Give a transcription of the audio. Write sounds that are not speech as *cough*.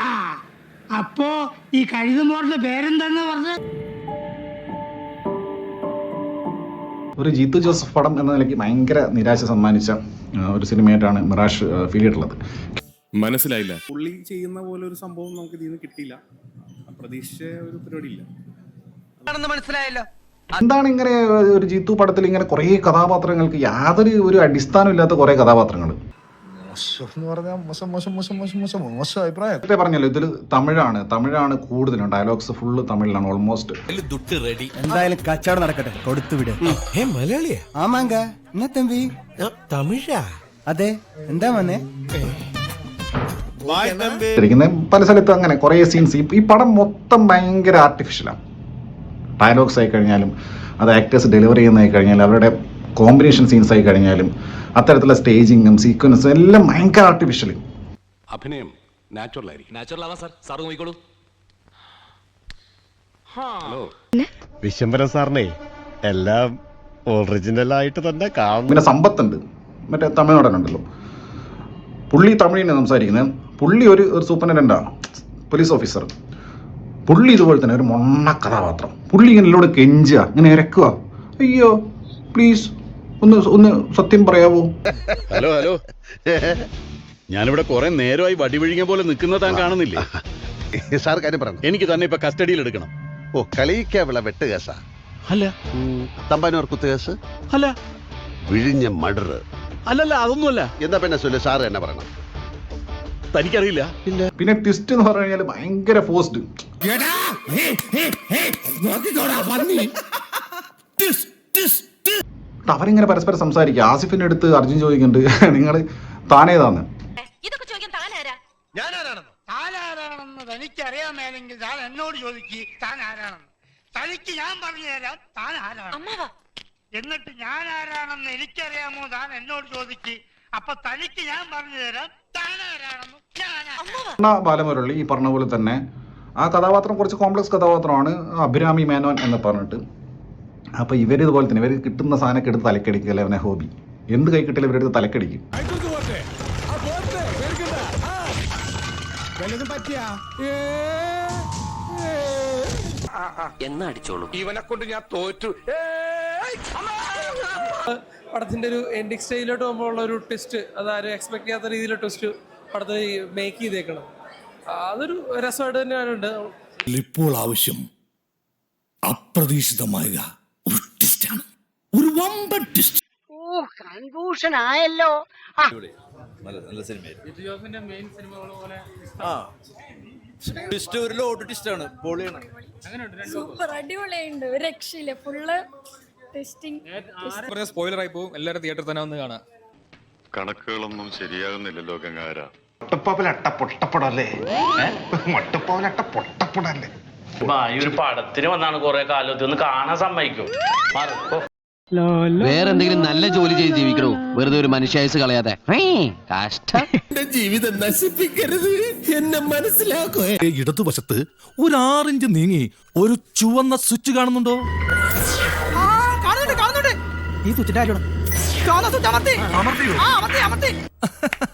ആ അപ്പോ ഈ കഴുകുമോറിന്റെ പേരെന്താന്ന് പറഞ്ഞ? ഒരു ജീത്തു ജോസഫ് പടം എന്ന നിലയ്ക്ക് ഭയങ്കര നിരാശ സമ്മാനിച്ച ഒരു സിനിമയായിട്ടാണ് മിറാഷ് ഫീൽ ചെയ്തിട്ടുള്ളത്. മനസ്സിലായില്ല. പുള്ളി ചെയ്യുന്ന പോലെ ഒരു സംഭവം നമുക്ക് ഇതിൽ നിന്ന് കിട്ടിയില്ല. പ്രതീക്ഷിച്ച ഒരു പരിപാടി ഇല്ല എന്താണ് ഇങ്ങനെ ഒരു ജീത്തു പടത്തിൽ ഇങ്ങനെ കുറേ കഥാപാത്രങ്ങൾക്ക് യാതൊരു ഒരു അടിസ്ഥാനമില്ലാത്ത കുറേ കഥാപാത്രങ്ങൾ മോശം എന്ന് പറഞ്ഞാൽ മോശം മോശം മോശം മോശം മോശം മോശം അഭിപ്രായം. നേരത്തെ പറഞ്ഞല്ലോ ഇതിൽ തമിഴാണ് തമിഴാണ് കൂടുതലും ഡയലോഗ്സ് ഫുള്ള് തമിഴിലാണ് ഓൾമോസ്റ്റ് റെഡി എന്തായാലും കച്ചവടം നടക്കട്ടെ കൊടുത്തു വിട്. മലയാളിയാ? ആമാങ്ക എന്നാ തമ്പി തമിഴാ? അതെ എന്താ വന്നേ? പല സ്ഥലത്തും അങ്ങനെ കുറേ സീൻസ് ഈ പടം മൊത്തം ഭയങ്കര ആർട്ടിഫിഷ്യലാണ് ഡയലോഗ്സ് ആയി കഴിഞ്ഞാലും അത് ആക്ടേഴ്സ് ഡെലിവറി ചെയ്യുന്നതായി കഴിഞ്ഞാലും അവരുടെ കോമ്പിനേഷൻ സീൻസ് ആയി കഴിഞ്ഞാലും അത്തരത്തിലുള്ള സ്റ്റേജിങ്ങും സീക്വൻസും എല്ലാം ഭയങ്കര ആർട്ടിഫിഷ്യൽ അഭിനയം നാച്ചുറൽ ആയിരിക്കും നാച്ചുറൽ ആവാം സാർ. സാർ നോക്കിക്കോളൂ. ഹലോ. വിശംബരൻ സാറിനെ എല്ലാം ഒറിജിനൽ ആയിട്ട് തന്നെ കാണും. പിന്നെ സമ്പത്തുണ്ട്. മറ്റേ തമിഴ്നാടനുണ്ടല്ലോ പുള്ളി തമിഴിനെ സംസാരിക്കുന്നത് പുള്ളി ഒരു ഒരു പോലീസ് ഓഫീസർ പുള്ളി ഇതുപോലെ തന്നെ ഒരു മൊണ്ണ കഥാപാത്രം. പുള്ളി ഇങ്ങനെ എന്നോട് കെഞ്ചുക ഇങ്ങനെ ഇരക്കുക. അയ്യോ പ്ലീസ് ഒന്ന് ഒന്ന് സത്യം പറയാവോ? Hello hello. ഞാനിവിടെ കുറെ നേരമായി വടിവിഴിഞ്ഞ പോലെ നിൽക്കുന്ന താൻ കാണുന്നില്ലേ? സാർ കാര്യം പറഞ്ഞു എനിക്ക് തന്നെ ഇപ്പൊ കസ്റ്റഡിയിൽ എടുക്കണം. ഓ കളിയിക്കാവിള വെട്ട് കേസാ. അല്ല. തമ്പാനൂർ കുത്ത് കേസ്? അല്ല. വിഴിഞ്ഞ മടർ. അല്ലല്ല അതൊന്നുമല്ല. എന്താ പിന്നെ സുല്ല സാറ് എന്നെ പറയണം. തനിക്കറിയില്ല. ഇല്ല പിന്നെ ട്വിസ്റ്റ് എന്ന് പറഞ്ഞു കഴിഞ്ഞാൽ ഭയങ്കര ഫോഴ്സ്ഡ് അവരിങ്ങനെ പരസ്പരം സംസാരിക്കുക ആസിഫിന്റെ അടുത്ത് അർജുൻ ചോദിക്കുന്നുണ്ട് നിങ്ങൾ താനേതാന്ന് ഇതൊക്കെ ചോദിക്കാൻ താനാരാ താനാരാണെന്ന് തനിക്കറിയാമേലെങ്കിൽ താൻ എന്നോട് ചോദിക്ക് താൻ ആരാണെന്ന്? തനിക്ക് ഞാൻ പറഞ്ഞു തരാം താൻ ആരാണ്? എന്നിട്ട് ഞാൻ ആരാണെന്ന് എനിക്കറിയാമോ? താൻ എന്നോട് ചോദിക്ക്. അപ്പൊ തനിക്ക് ഞാൻ പറഞ്ഞു തരാം താൻ ആരാണെന്ന് ഞാൻ ബാലമുരളി ഈ പറഞ്ഞ പോലെ തന്നെ ആ കഥാപാത്രം കുറച്ച് കോംപ്ലക്സ് കഥാപാത്രമാണ് അഭിരാമി മേനോൻ എന്ന് പറഞ്ഞിട്ട്. അപ്പോൾ ഇവർ ഇതുപോലെ തന്നെ ഇവർ കിട്ടുന്ന സാധനമൊക്കെ എടുത്ത് തലക്കടിക്കുക അവനെ ഹോബി? എന്ത് കൈ കിട്ടിയാലും ഇവരെടുത്ത് തലക്കടിക്കും. എന്നാ അടിച്ചോളൂ? ഇവനെ കൊണ്ട് ഞാൻ തോറ്റു. പടത്തിന്റെ ഒരു എൻഡിങ് സ്റ്റേജിലോട്ട് പോകുമ്പോഴുള്ള ഒരു ട്വിസ്റ്റ് അതാരും എക്സ്പെക്ട് ചെയ്യാത്ത രീതിയിലുള്ള ട്വിസ്റ്റ് പടത്തിൽ മേക്ക് ചെയ്തേക്കണം. അതൊരു രസമായിട്ട് തന്നെയാണ്. ഉണ്ട് ഇപ്പോൾ ആവശ്യം അപ്രതീക്ഷിതമായ ഒരു വമ്പൻ ട്വിസ്റ്റ് ഓ കൺഫ്യൂഷൻ ആയല്ലോ സൂപ്പർ അടിപൊളിയുണ്ട്. ഒരു രക്ഷയില്ല. ഫുള്ള് ടെസ്റ്റിംഗ് സ്പോയിലർ ആയി പോകും. എല്ലാവരും തിയേറ്ററിൽ തന്നെ വന്ന് കാണാം. കണക്കുകളൊന്നും ശരിയാകുന്നില്ലല്ലോ ഗംഗാര മൊട്ടപ്പാവിലട്ട പൊട്ടപ്പടല്ലേ? മൊട്ടപ്പാവിലട്ട പൊട്ടപ്പടല്ലേ? ഈ ഒരു പടത്തിന് വന്നാണ് കുറെ കാലത്ത് ഒന്ന് കാണാൻ സമ്മതിക്കും. വേറെന്തെങ്കിലും നല്ല ജോലി ചെയ്ത് ജീവിക്കണോ? വെറുതെ ഒരു മനുഷ്യായുസ് കളയാതെ. കഷ്ടം. ജീവിതം നശിപ്പിക്കരുത്. എന്നെ മനസ്സിലാക്കോ. ഇടതുവശത്ത് ഒരു ആറിഞ്ച് നീങ്ങി ഒരു ചുവന്ന സ്വിച്ച് കാണുന്നുണ്ടോ? കാണുന്നുണ്ട് കാണുന്നുണ്ട്. ഈ സ്വിച്ചിന്റെ കാര്യമാണ്. അമർത്തി അമർത്തി. *laughs*